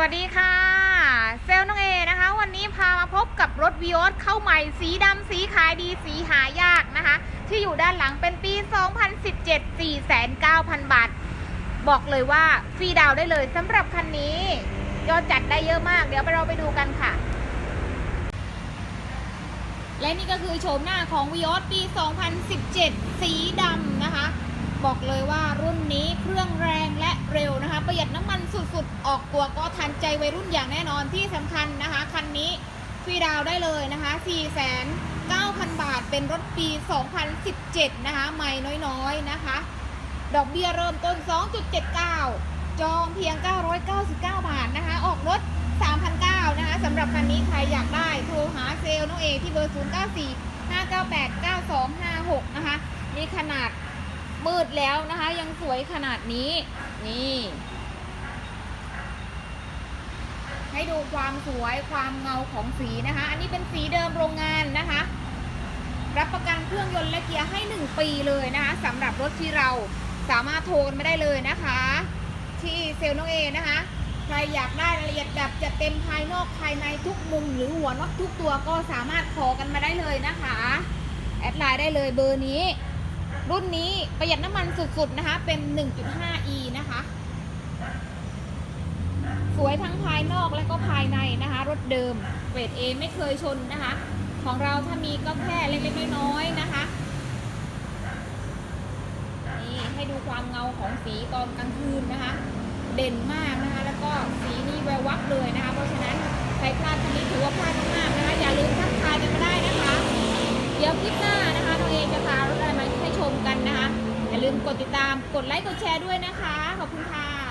วัสดีค่ะ เซลน้องเอนะคะ วันนี้พามาพบกับรถวิออสเข้าใหม่สีดำสีขายดีสีหายากนะคะ ที่อยู่ด้านหลังเป็นปี 2017 4,900 บาท บอกเลยว่าฟรีดาวได้เลยสำหรับคันนี้ ยอดจัดได้เยอะมาก เดี๋ยวเราไปดูกันค่ะ และนี่ก็คือโฉมหน้าของ v ีออสปี 2017 สีดำนะคะบอกเลยว่ารุ่นนี้เครื่องแรงและเร็วนะคะ ประหยัดน้ำมันสุดๆ ออกตัวก็ ใจวัยรุ่นอย่างแน่นอนที่สำคัญนะคะคันนี้ฟรีดาวได้เลยนะคะ4,900บาทเป็นรถปี 2017 นะคะใหม่น้อยๆนะคะ ดอกเบี้ยเริ่มต้น 2.79 จองเพียง 999 บาทนะคะ ออกรถ3,900นะคะสำหรับคันนี้ใครอยากได้โทรหาเซลน้องเอที่เบอร์ 094 598 9256 นะคะมีขนาดมืดแล้วนะคะ ยังสวยขนาดนี้ นี่ ให้ดูความสวยความเงาของสีนะคะ อันนี้เป็นสีเดิมโรงงานนะคะ รับประกันเครื่องยนต์และเกียร์ให้ 1 ปีเลยนะคะสำหรับรถที่เราสามารถโทรกันม่ได้เลยนะคะ ที่เซลล์น้องเอนะคะใครอยากได้รายละเอียดแบบจัดเต็มภายนอกภายในทุกมุม หรือหัวน็อตทุกตัวก็สามารถขอกันมาได้เลยนะคะ แอดไลน์ได้เลยเบอร์นี้ รุ่นนี้ประหยัดน้ำมันสุดๆนะคะ เป็น 1.5e นะคะ สวยทั้งภายนอกและก็ภายในนะคะ รถเดิมเกรด A ไม่เคยชนนะคะ ของเราถ้ามีก็แค่เล็กๆน้อยๆนะคะนี่ให้ดูความเงาของสีตอนกลางคืนนะคะ เด่นมากนะคะ แล้วก็สีนี่แวววับเลยนะคะ เพราะฉะนั้นใครพลาดคันนี้ถือว่าพลาดมากนะคะ อย่าลืมทักทายกันมาได้นะคะ เดี๋ยวคลิปหน้านะคะน้องเองจะพารถอะไรมาให้ชมกันนะคะ อย่าลืมกดติดตามกดไลค์กดแชร์ด้วยนะคะ ขอบคุณค่ะ